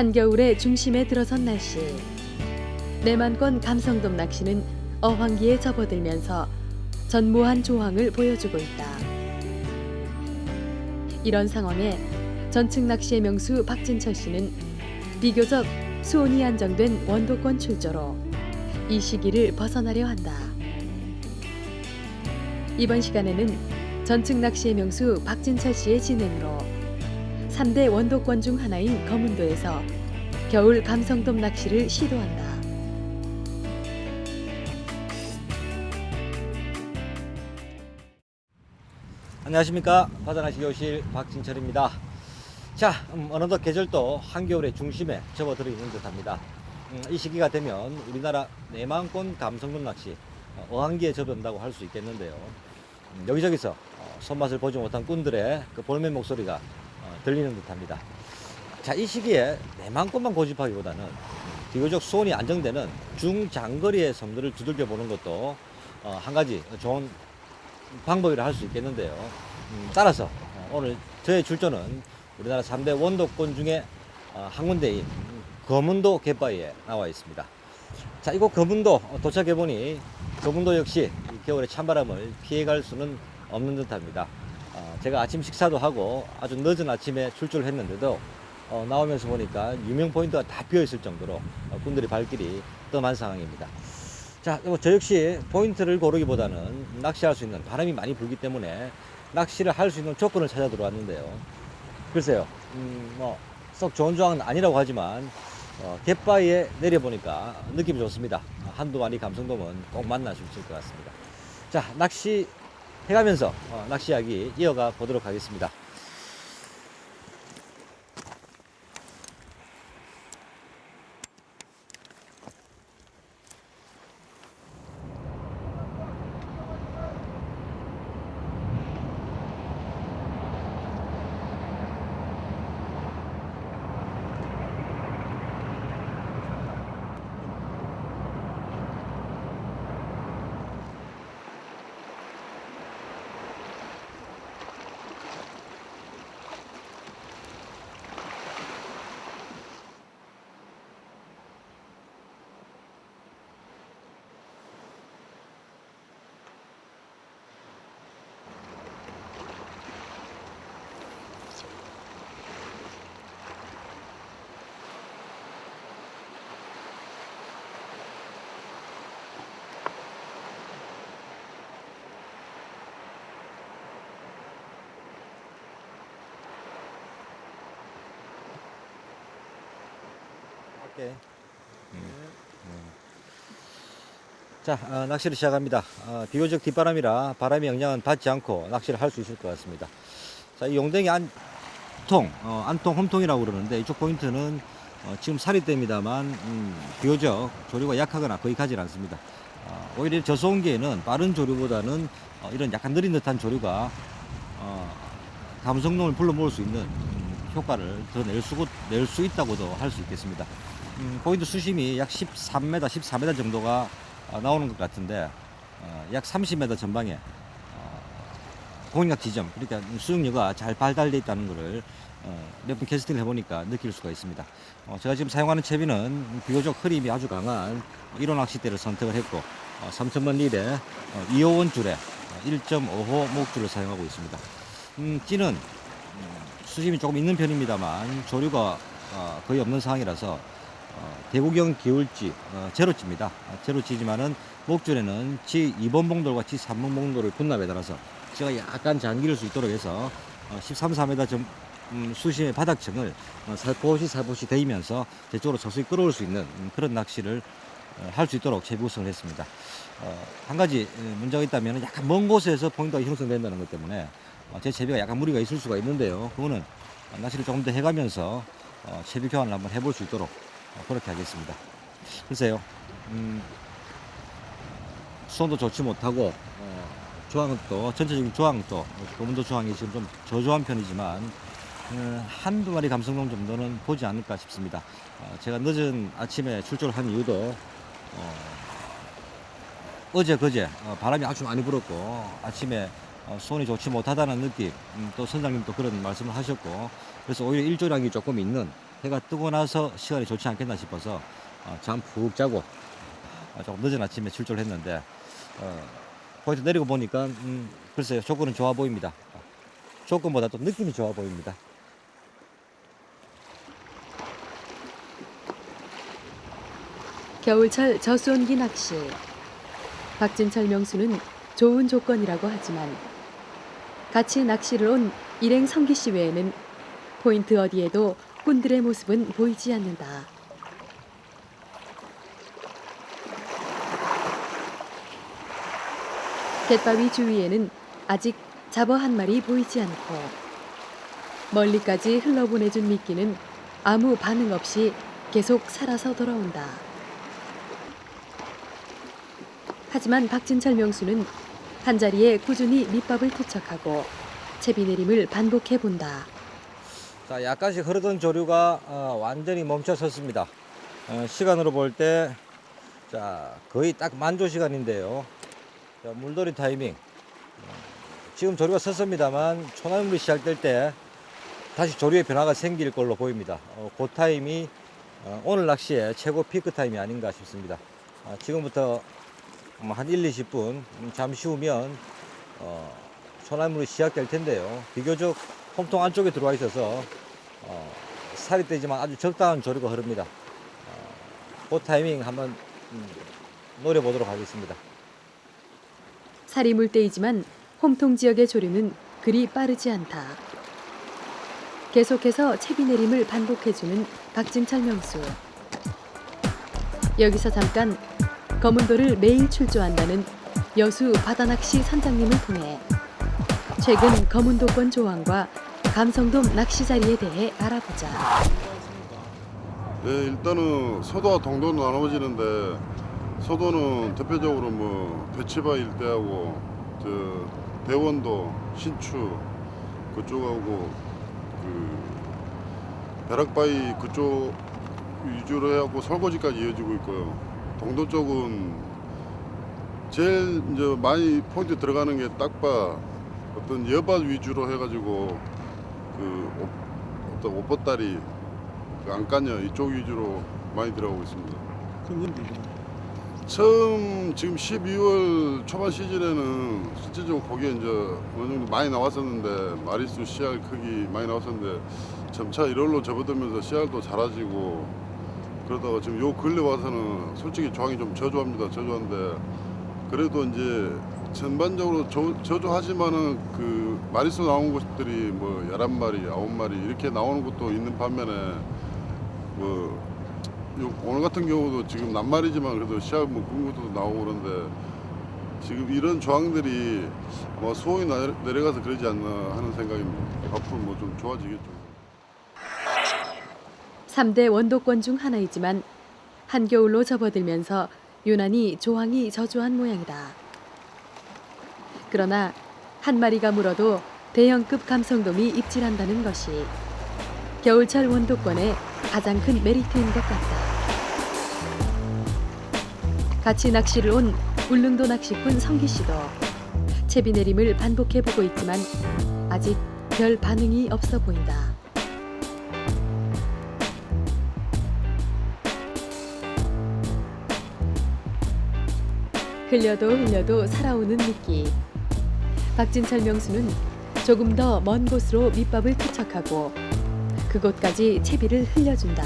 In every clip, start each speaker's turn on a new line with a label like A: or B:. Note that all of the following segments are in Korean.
A: 한겨울의 중심에 들어선 날씨. 내만권 감성돔 낚시는 어황기에 접어들면서 전무한 조항을 보여주고 있다. 이런 상황에 전층 낚시의 명수 박진철 씨는 비교적 수온이 안정된 원도권 출조로 이 시기를 벗어나려 한다. 이번 시간에는 전층 낚시의 명수 박진철 씨의 진행으로 3대 원도권 중 하나인 검은도에서 겨울 감성돔 낚시를 시도한다.
B: 안녕하십니까. 바다낚시 교실 박진철입니다. 자 음, 어느덧 계절도 한겨울의 중심에 접어들어 있는 듯합니다. 음, 이 시기가 되면 우리나라 내만권 감성돔 낚시 어, 어항기에 접어든다고 할 수 있겠는데요. 음, 여기저기서 어, 손맛을 보지 못한 꾼들의 그 볼멘 목소리가 어, 들리는 듯합니다 자 이 시기에 내만권만 고집하기보다는 음, 비교적 수온이 안정되는 중장거리의 섬들을 두들겨 보는 것도 어, 한 가지 좋은 방법이라 할 수 있겠는데요. 음, 따라서 어, 오늘 저의 출전은 우리나라 3대 원도권 중에 어, 한 군데인 검은도 갯바위에 나와 있습니다. 자, 이곳 어, 도착해보니 검은도 역시 이 겨울의 찬바람을 피해갈 수는 없는 듯합니다. 어, 제가 아침 식사도 하고 아주 늦은 아침에 출조를 했는데도 어, 나오면서 보니까 유명 포인트가 다 비어 있을 정도로 어, 꾼들의 발길이 뜸한 상황입니다. 자, 뭐저 역시 포인트를 고르기보다는 낚시할 수 있는 바람이 많이 불기 때문에 낚시를 할 수 있는 조건을 찾아 들어왔는데요. 글쎄요, 음, 뭐, 썩 좋은 조항은 아니라고 하지만, 어, 갯바위에 내려보니까 느낌이 좋습니다. 한두 마리 감성돔은 꼭 만날 수 있을 것 같습니다. 자, 낚시 해가면서 어, 낚시 이야기 이어가 보도록 하겠습니다. 오케이. 자, 어, 낚시를 시작합니다. 어, 비교적 뒷바람이라 바람의 영향은 받지 않고 낚시를 할 수 있을 것 같습니다. 자, 이 용댕이 안통, 어, 안통 홈통이라고 그러는데 이쪽 포인트는 어, 지금 살이 때입니다만 음, 비교적 조류가 약하거나 거의 가지 않습니다. 어, 오히려 저소온기에는 빠른 조류보다는 어, 이런 약간 느린 듯한 조류가 어, 감성돔을 불러 모을 수 있는 음, 효과를 더 낼 수, 낼수 있다고도 할 수 있겠습니다. 음, 포인트 수심이 약 13m, 14m 정도가 어, 나오는 것 같은데 어, 약 30m 전방에 어, 공략 지점, 그러니까 수영료가 잘 발달되어 있다는 것을 어, 몇번 캐스팅을 해보니까 느낄 수가 있습니다. 어, 제가 지금 사용하는 채비는 비교적 흐림이 아주 강한 1호 낚싯대를 선택을 했고 어, 3,000번 릴에 어, 2호원 줄에 어, 1.5호 목줄을 사용하고 있습니다. 음, 찌는 음, 수심이 조금 있는 편입니다만 조류가 어, 거의 없는 상황이라서 어, 대구경 기울지 어, 제로찌입니다. 어, 제로찌지만은 목줄에는 지 2번 봉돌과 지 3번 봉돌을 분납에 달아서 제가 약간 잠길 수 있도록 해서 어, 13, 4m 점, 음, 수심의 바닥층을 어, 살포시 살포시 데이면서 제 쪽으로 서서히 끌어올 수 있는 음, 그런 낚시를 어, 할수 있도록 제비 구성을 했습니다. 어, 한 가지 어, 문제가 있다면 약간 먼 곳에서 포인트가 형성된다는 것 때문에 어, 제 채비가 약간 무리가 있을 수가 있는데요. 그거는 어, 낚시를 조금 더 해가면서 어, 채비 교환을 한번 해볼 수 있도록 어, 그렇게 하겠습니다. 글쎄요, 음, 수온도 좋지 못하고 어, 조항도 전체적인 조항도 고문도 조항이 지금 좀 저조한 편이지만 어, 한두 마리 감성돔 정도는 보지 않을까 싶습니다. 어, 제가 늦은 아침에 출조를 한 이유도 어, 어제 그제 어, 바람이 아주 많이 불었고 아침에 어, 손이 좋지 못하다는 느낌 음, 또 선장님도 그런 말씀을 하셨고 그래서 오히려 일조량이 조금 있는 해가 뜨고 나서 시간이 좋지 않겠나 싶어서 어, 잠푹 자고 어, 조금 늦은 아침에 출조를 했는데 어, 포인트 내리고 보니까 음, 글쎄요 조건은 좋아 보입니다 어, 조건보다 또 느낌이 좋아 보입니다
A: 겨울철 저수온기 낚시. 박진철 명수는 좋은 조건이라고 하지만 같이 낚시를 온 일행 성기 씨 외에는 포인트 어디에도 꾼들의 모습은 보이지 않는다. 갯바위 주위에는 아직 잡어 한 마리 보이지 않고 멀리까지 흘러보내준 미끼는 아무 반응 없이 계속 살아서 돌아온다. 하지만 박진철 명수는 한 자리에 꾸준히 밑밥을 투척하고 채비 내림을 반복해 본다.
B: 자, 약간씩 흐르던 조류가 어, 완전히 멈춰섰습니다. 어, 시간으로 볼 때, 자, 거의 딱 만조 시간인데요. 자, 물놀이 타이밍. 어, 지금 조류가 섰습니다만, 초나물이 시작될 때 다시 조류의 변화가 생길 걸로 보입니다. 어, 그 타임이 어, 오늘 낚시의 최고 피크 타임이 아닌가 싶습니다. 어, 지금부터 뭐한 1, 20분 음, 잠시 후면 어, 소나물이 시작될 텐데요. 비교적 홈통 안쪽에 들어와 있어서 어, 살이 떼지만 아주 적당한 조류가 흐릅니다. 어, 그 타이밍 한번 음, 노려보도록 하겠습니다.
A: 살이 물때이지만 홈통 지역의 조류는 그리 빠르지 않다. 계속해서 채비 내림을 반복해주는 박진철 명수. 여기서 잠깐 검은도를 매일 출조한다는 여수 바다낚시 선장님을 통해 최근 검은도권 조항과 감성돔 낚시 자리에 대해 알아보자.
C: 네, 일단은 서도와 동도는 나눠지는데 서도는 대표적으로 뭐 배치바 일대하고 저 대원도, 신추 그쪽하고 그 벼락바위 그쪽 위주로 해갖고 설거지까지 이어지고 있고요. 동도 쪽은 제일 이제 많이 포인트 들어가는 게 딱바 어떤 여밭 위주로 해가지고 그 오- 어떤 오뻗다리 그 안까녀 이쪽 위주로 많이 들어가고 있습니다. 처음 지금 12월 초반 시즌에는 실질적으로 고기에 이제 어느 정도 많이 나왔었는데 마리수 씨알 크기 많이 나왔었는데 점차 1월로 접어들면서 씨알도 작아지고 그러다가 지금 요 근래 와서는 솔직히 조항이 좀 저조합니다. 저조한데 그래도 이제 전반적으로 저, 저조하지만은 그 마리수 나온 곳들이 뭐 11마리, 9마리 이렇게 나오는 것도 있는 반면에 뭐 요- 오늘 같은 경우도 지금 낱말이지만 그래도 시합 뭐 그런 것도 나오고 그런데 지금 이런 조항들이 수온이 나- 내려가서 그러지 않나 하는 생각입니다. 앞으로 뭐 좀 좋아지겠죠.
A: 3대 원도권 중 하나이지만 한겨울로 접어들면서 유난히 조항이 저조한 모양이다. 그러나 한 마리가 물어도 대형급 감성돔이 입질한다는 것이 겨울철 원도권의 가장 큰 메리트인 것 같다. 같이 낚시를 온 울릉도 낚시꾼 성기 씨도 채비 내림을 반복해 보고 있지만 아직 별 반응이 없어 보인다. 흘려도 흘려도 살아오는 미끼. 박진철 명수는 조금 더 먼 곳으로 밑밥을 투척하고 그곳까지 채비를 흘려준다.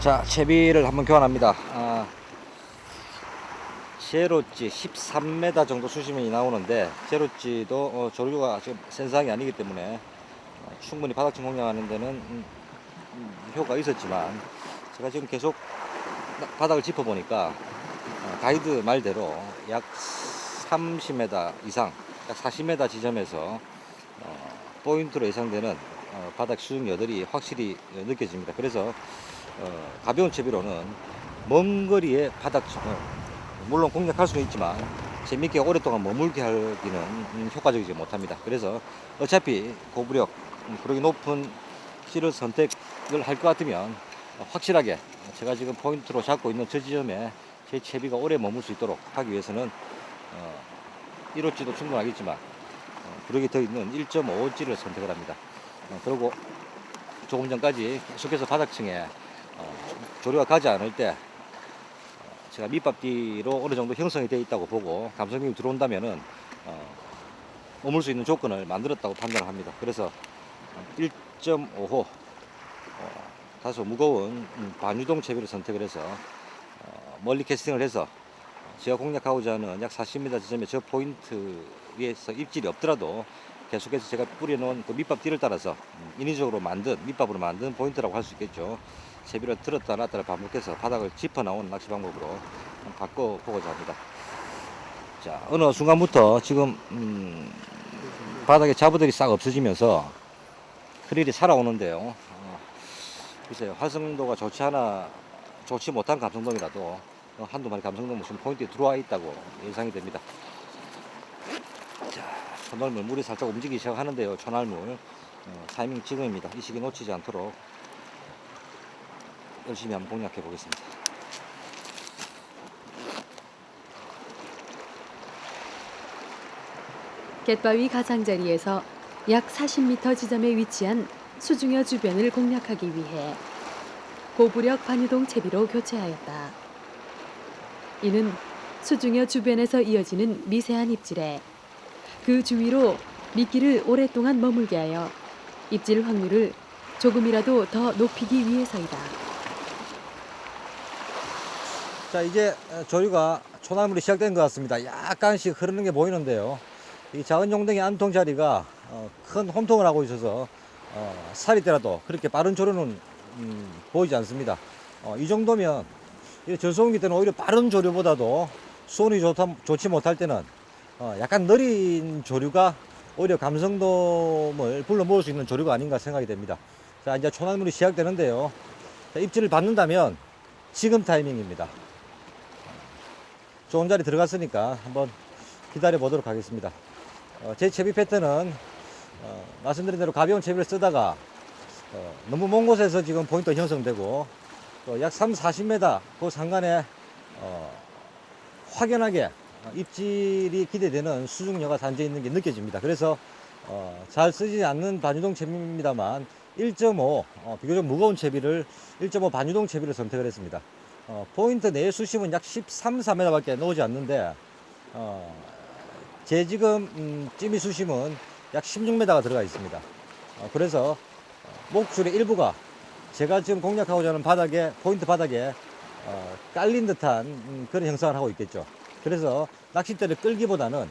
B: 자, 채비를 한번 교환합니다. 아, 제로찌 13m 정도 수심이 나오는데 제로찌도 어, 조류가 지금 센상이 아니기 때문에 어, 충분히 바닥층 공략하는 데는 음, 음, 효과가 있었지만 제가 지금 계속 나- 바닥을 짚어보니까 어, 가이드 말대로 약 30m 이상, 약 40m 지점에서 어, 포인트로 예상되는 어, 바닥 수중 여들이 확실히 어, 느껴집니다. 그래서 어, 가벼운 채비로는 먼 거리에 바닥 어, 물론 공략할 수는 있지만 재밌게 오랫동안 머물게 하기는 음, 효과적이지 못합니다. 그래서 어차피 고부력, 음, 구력이 높은 씨를 선택을 할 것 같으면 확실하게 제가 지금 포인트로 잡고 있는 저 지점에 제 채비가 오래 머물 수 있도록 하기 위해서는 어, 1호찌도 충분하겠지만 어, 구력이 더 있는 1.5호찌를 선택을 합니다. 어, 그리고 조금 전까지 계속해서 바닥층에 어, 조류가 가지 않을 때 어, 제가 밑밥뒤로 어느 정도 형성이 되어 있다고 보고 감성님이 들어온다면은 어, 머물 수 있는 조건을 만들었다고 판단을 합니다. 그래서 1.5호 어, 다소 무거운 음, 반유동 채비를 선택을 해서 어, 멀리 캐스팅을 해서 어, 제가 공략하고자 하는 약 40m 지점의 저 포인트에서 입질이 없더라도 계속해서 제가 뿌려놓은 그 밑밥 뒤를 따라서 음, 인위적으로 만든 밑밥으로 만든 포인트라고 할 수 있겠죠. 채비를 들었다 놨다를 반복해서 바닥을 짚어 나오는 낚시 방법으로 한번 바꿔 보고자 합니다. 자 어느 순간부터 지금 음, 바닥에 자부들이 싹 없어지면서 크릴이 살아오는데요. 어, 글쎄요 활성도가 좋지 않아 좋지 못한 감성돔이라도 어, 한두 마리 감성돔 무슨 포인트에 들어와 있다고 예상이 됩니다. 자, 초날물 물이 살짝 움직이기 시작하는데요. 초날물 어, 타이밍 지금입니다. 이 시기 놓치지 않도록 열심히 한번 공략해 보겠습니다.
A: 갯바위 가장자리에서 약 40m 지점에 위치한 수중여 주변을 공략하기 위해 고부력 반유동 채비로 교체하였다. 이는 수중여 주변에서 이어지는 미세한 입질에 그 주위로 미끼를 오랫동안 머물게 하여 입질 확률을 조금이라도 더 높이기 위해서이다.
B: 자 이제 어, 조류가 초나물이 시작된 것 같습니다. 약간씩 흐르는 게 보이는데요. 이 작은 용댕이 안통 자리가 어, 큰 홈통을 하고 있어서 어, 살이 때라도 그렇게 빠른 조류는 음, 보이지 않습니다. 어, 이 정도면 이 저소음기 때는 오히려 빠른 조류보다도 수온이 좋다, 좋지 못할 때는 어, 약간 느린 조류가 오히려 감성돔을 불러 모을 수 있는 조류가 아닌가 생각이 됩니다. 자 이제 초나물이 시작되는데요. 자, 입질을 받는다면 지금 타이밍입니다. 좋은 자리 들어갔으니까 한번 기다려 보도록 하겠습니다. 어, 제 채비 패턴은 어, 말씀드린 대로 가벼운 채비를 쓰다가 어, 너무 먼 곳에서 지금 포인트 형성되고 또약 3, 40m 그 상간에 어, 확연하게 어, 입질이 기대되는 수중녀가 산재 있는 게 느껴집니다. 그래서 어, 잘 쓰지 않는 반유동 채비입니다만 1.5 어, 비교적 무거운 채비를 1.5 반유동 채비를 선택을 했습니다. 어, 포인트 내 수심은 약 13, 4m밖에 나오지 않는데 어, 제 지금 음, 찜이 수심은 약 16m가 들어가 있습니다. 어, 그래서 어, 목줄의 일부가 제가 지금 공략하고자 하는 바닥에 포인트 바닥에 어, 깔린 듯한 음, 그런 형상을 하고 있겠죠. 그래서 낚싯대를 끌기보다는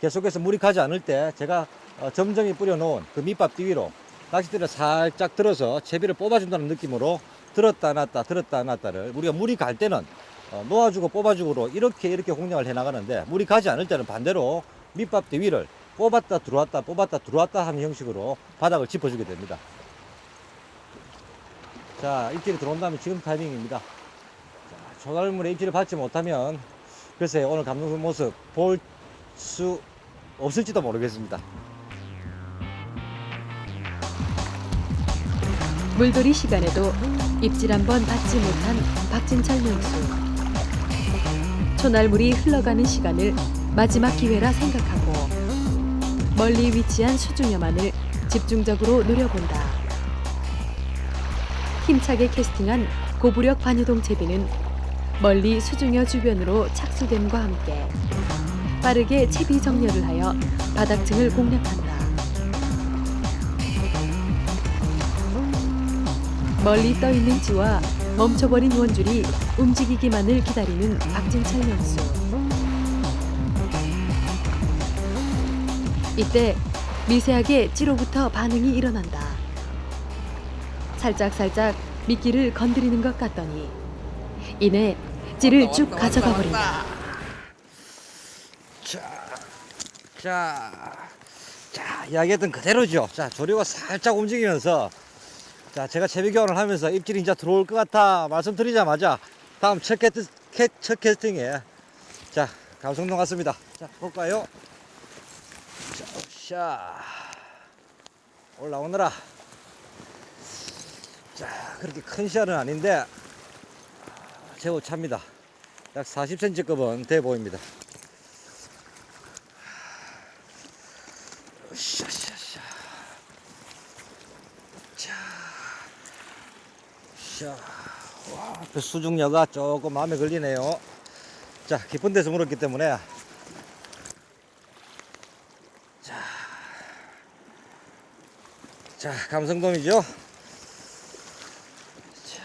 B: 계속해서 물이 가지 않을 때 제가 어, 점점이 뿌려놓은 그 밑밥 뒤 위로 낚싯대를 살짝 들어서 채비를 뽑아준다는 느낌으로 들었다 놨다 들었다 놨다를 우리가 물이 갈 때는 어, 놓아주고 뽑아주고로 이렇게 이렇게 공략을 해 나가는데 물이 가지 않을 때는 반대로 밑밥 뒤 위를 뽑았다 들어왔다 뽑았다 들어왔다 하는 형식으로 바닥을 짚어주게 됩니다. 자 입질이 들어온다면 지금 타이밍입니다. 자, 초달물에 입질을 받지 못하면 글쎄 오늘 감독 모습 볼 수 없을지도 모르겠습니다.
A: 물돌이 시간에도 입질 한 번 받지 못한 박진철 명수. 초날물이 흘러가는 시간을 마지막 기회라 생각하고 멀리 위치한 수중여만을 집중적으로 노려본다. 힘차게 캐스팅한 고부력 반유동 채비는 멀리 수중여 주변으로 착수됨과 함께 빠르게 채비 정렬을 하여 바닥층을 공략한다. 멀리 떠 있는 지와 멈춰버린 원줄이 움직이기만을 기다리는 박진철 명수. 이때 미세하게 찌로부터 반응이 일어난다. 살짝살짝 미끼를 건드리는 것 같더니 이내 찌를 쭉 가져가 버린다.
B: 자, 자, 자, 이야기했던 그대로죠. 자, 조류가 살짝 움직이면서, 자, 제가 채비 교환을 하면서 입질이 이제 들어올 것 같아 말씀드리자마자 다음 첫, 캐스, 캐, 첫 캐스팅에, 자, 감성동 왔습니다. 자, 볼까요? 자, 샤. 올라오너라. 자, 그렇게 큰 씨알은 아닌데, 제호 찹니다. 약 40cm급은 돼 보입니다. 샤샤샤. 자. 샤. 와, 그 수중녀가 조금 마음에 걸리네요. 자, 깊은 데서 물었기 때문에. 자. 자, 감성돔이죠? 자.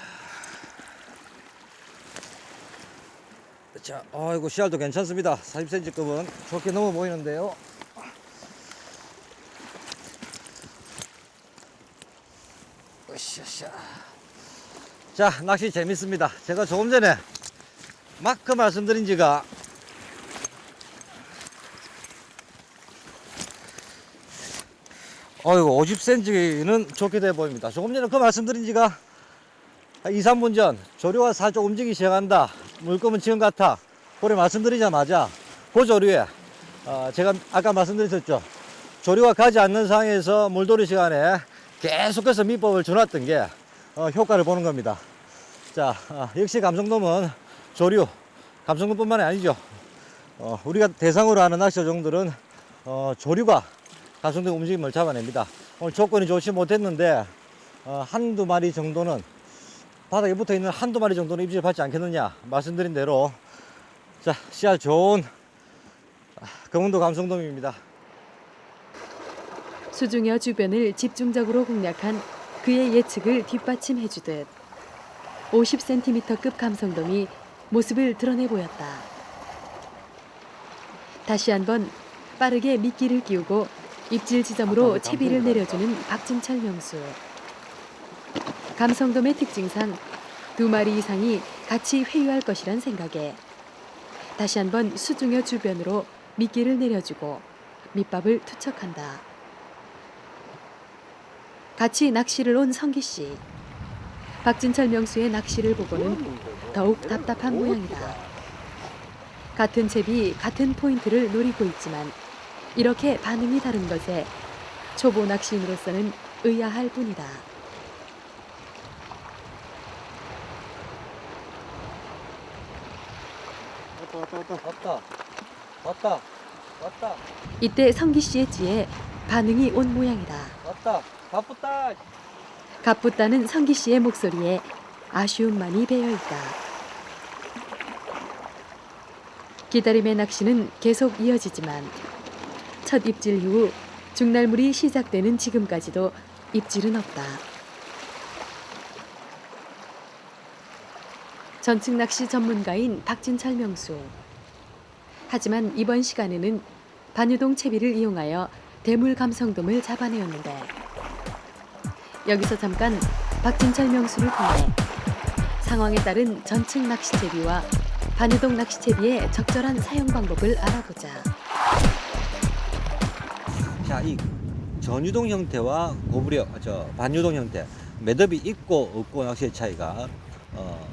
B: 자, 아이고, 씨알도 괜찮습니다. 40cm급은 좋게 넘어 보이는데요. 자, 낚시 재밌습니다. 제가 조금 전에 마크 말씀드린 지가 어이구 50cm는 좋게 돼 보입니다. 조금 전에 그 말씀드린 지가 한 2, 3분 전 조류가 살짝 움직이기 시작한다. 물감은 지금 같아. 그래 말씀드리자마자 그 조류에 어, 제가 아까 말씀드렸죠. 조류가 가지 않는 상황에서 물돌이 시간에 계속해서 밑밥을 줘놨던 게 어, 효과를 보는 겁니다. 자, 아, 역시 감성돔은 조류, 감성돔뿐만이 아니죠. 어, 우리가 대상으로 하는 낚시 종들은 어, 조류가 감성돔 움직임을 잡아냅니다. 오늘 조건이 좋지 못했는데 어, 한두 마리 정도는 바닥에 붙어 있는 한두 마리 정도는 입질 받지 않겠느냐 말씀드린 대로 자 씨알 좋은 아, 금운도 감성돔입니다.
A: 수중여 주변을 집중적으로 공략한 그의 예측을 뒷받침해 주듯 50cm급 감성돔이 모습을 드러내 보였다. 다시 한번 빠르게 미끼를 끼우고 입질 지점으로 채비를 내려주는 박진철 명수. 감성돔의 특징상 두 마리 이상이 같이 회유할 것이란 생각에 다시 한번 수중여 주변으로 미끼를 내려주고 밑밥을 투척한다. 같이 낚시를 온 성기 씨. 박진철 명수의 낚시를 보고는 더욱 답답한 모양이다. 같은 잽이 같은 포인트를 노리고 있지만 이렇게 반응이 다른 것에 초보 낚시인으로서는 의아할 뿐이다.
B: 왔다 왔다 왔다 왔다 왔다
A: 이때 성기 씨의 찌에 반응이 온 모양이다.
B: 왔다 바쁘다
A: 갑붙다는 성기 씨의 목소리에 아쉬움만이 배어 있다. 기다림의 낚시는 계속 이어지지만 첫 입질 이후 중날물이 시작되는 지금까지도 입질은 없다. 전층 낚시 전문가인 박진철 명수. 하지만 이번 시간에는 반유동 채비를 이용하여 대물 감성돔을 잡아내었는데 여기서 잠깐 박진철 명수를 통해 상황에 따른 전층 낚시채비와 반유동 낚시채비의 적절한 사용 방법을 알아보자.
B: 자 이 전유동 형태와 고부력 저 반유동 형태 매듭이 있고 없고 낚시의 차이가 어,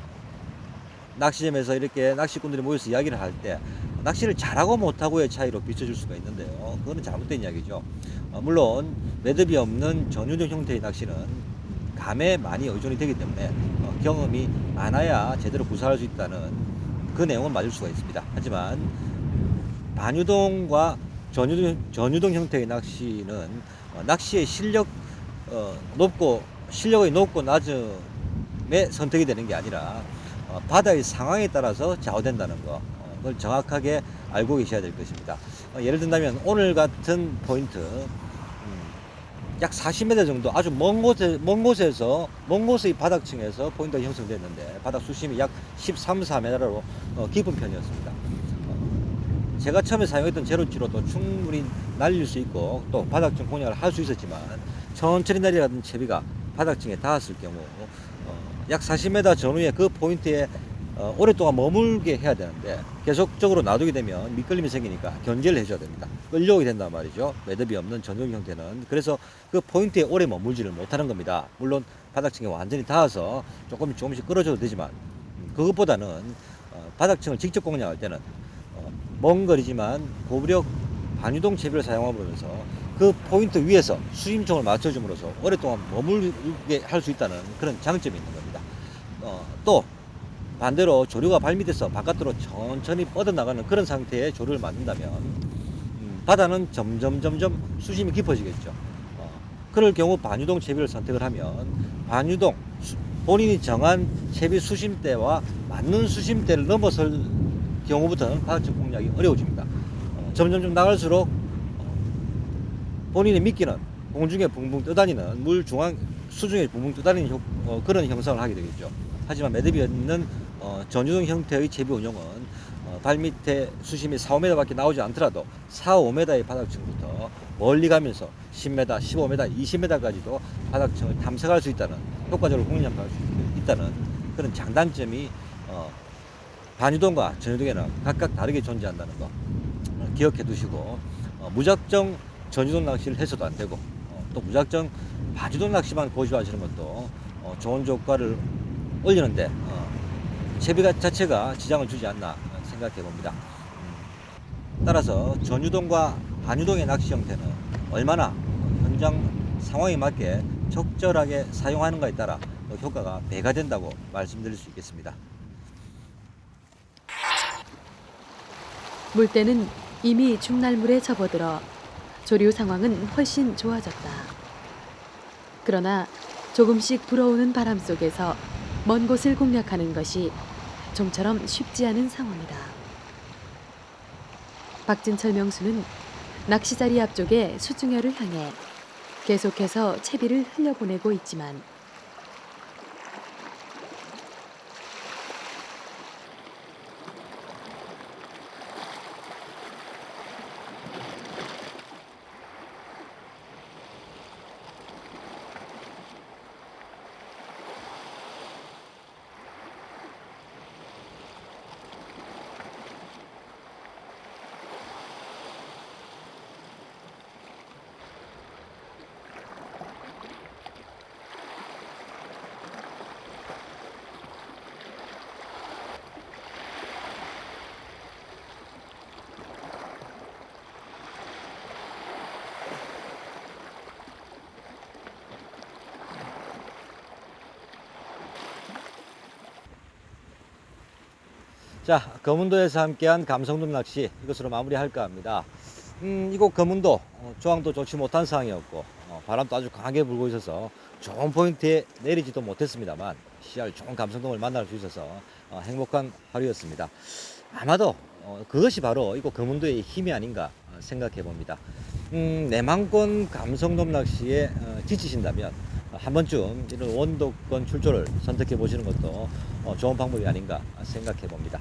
B: 낚시점에서 이렇게 낚시꾼들이 모여서 이야기를 할 때 낚시를 잘하고 못하고의 차이로 비춰줄 수가 있는데요. 그거는 잘못된 이야기죠. 어, 물론 매듭이 없는 전유동 형태의 낚시는 감에 많이 의존이 되기 때문에 어, 경험이 많아야 제대로 구사할 수 있다는 그 내용은 맞을 수가 있습니다. 하지만 반유동과 전유동, 전유동 형태의 낚시는 어, 낚시의 실력 어, 높고 실력의 높고 낮음에 선택이 되는 게 아니라 어, 바다의 상황에 따라서 좌우된다는 거 어, 그걸 정확하게 알고 계셔야 될 것입니다. 어, 예를 든다면 오늘 같은 포인트 음, 약 40m 정도 아주 먼 곳에 먼 곳에서 먼 곳의 바닥층에서 포인트가 형성됐는데 바닥 수심이 약 13, 4m로 어, 깊은 편이었습니다. 어, 제가 처음에 사용했던 제로치로도 충분히 날릴 수 있고 또 바닥층 공략을 할 수 있었지만 천천히 날려가던 채비가 바닥층에 닿았을 경우 어, 약 40m 전후에 그 포인트에 어, 오랫동안 머물게 해야 되는데 계속적으로 놔두게 되면 미끌림이 생기니까 견제를 해줘야 됩니다. 끌려오게 된단 말이죠. 매듭이 없는 전용 형태는 그래서 그 포인트에 오래 머물지를 못하는 겁니다. 물론 바닥층에 완전히 닿아서 조금씩 조금씩 끌어줘도 되지만 음, 그것보다는 어, 바닥층을 직접 공략할 때는 어, 먼 거리지만 고부력 반유동 채비를 사용함으로써 그 포인트 위에서 수심총을 맞춰줌으로써 오랫동안 머물게 할 수 있다는 그런 장점이 있는 겁니다. 어, 또 반대로 조류가 발밑에서 바깥으로 천천히 뻗어나가는 그런 상태의 조류를 만든다면 음, 바다는 점점 점점 수심이 깊어지겠죠. 어, 그럴 경우 반유동 채비를 선택을 하면 반유동 수- 본인이 정한 채비 수심대와 맞는 수심대를 넘어설 경우부터는 바닥층 공략이 어려워집니다. 어, 점점점 나갈수록 어, 본인이 미끼는 공중에 붕붕 떠다니는 물 중앙 수중에 붕붕 떠다니는 효- 어, 그런 형상을 하게 되겠죠. 하지만 매듭이 있는 어, 전유동 형태의 채비 운용은 어, 발밑에 수심이 4, 5m밖에 나오지 않더라도 4, 5m의 바닥층부터 멀리 가면서 10m, 15m, 20m까지도 바닥층을 탐색할 수 있다는 효과적으로 공략할 수 있다는 그런 장단점이 어, 반유동과 전유동에는 각각 다르게 존재한다는 거 어, 기억해 두시고 어, 무작정 전유동 낚시를 해서도 안 되고 어, 또 무작정 반유동 낚시만 고집하시는 것도 어, 좋은 조과를 올리는데 어, 채비가 자체가 지장을 주지 않나 생각해 봅니다. 음, 따라서 전유동과 반유동의 낚시 형태는 얼마나 현장 상황에 맞게 적절하게 사용하는가에 따라 또 효과가 배가 된다고 말씀드릴 수 있겠습니다.
A: 물때는 이미 중날물에 접어들어 조류 상황은 훨씬 좋아졌다. 그러나 조금씩 불어오는 바람 속에서 먼 곳을 공략하는 것이 좀처럼 쉽지 않은 상황이다. 박진철 명수는 낚시자리 앞쪽에 수중여를 향해 계속해서 채비를 흘려보내고 있지만
B: 자, 검은도에서 함께한 감성돔 낚시 이것으로 마무리할까 합니다. 음, 이곳 검은도 어, 조항도 좋지 못한 상황이었고 어, 바람도 아주 강하게 불고 있어서 좋은 포인트에 내리지도 못했습니다만 시알 좋은 감성돔을 만날 수 있어서 어, 행복한 하루였습니다. 아마도 어, 그것이 바로 이곳 검은도의 힘이 아닌가 어, 생각해 봅니다. 음, 내망권 감성돔 낚시에 어, 지치신다면 어, 한 번쯤 이런 원도권 출조를 선택해 보시는 것도 어, 좋은 방법이 아닌가 생각해 봅니다.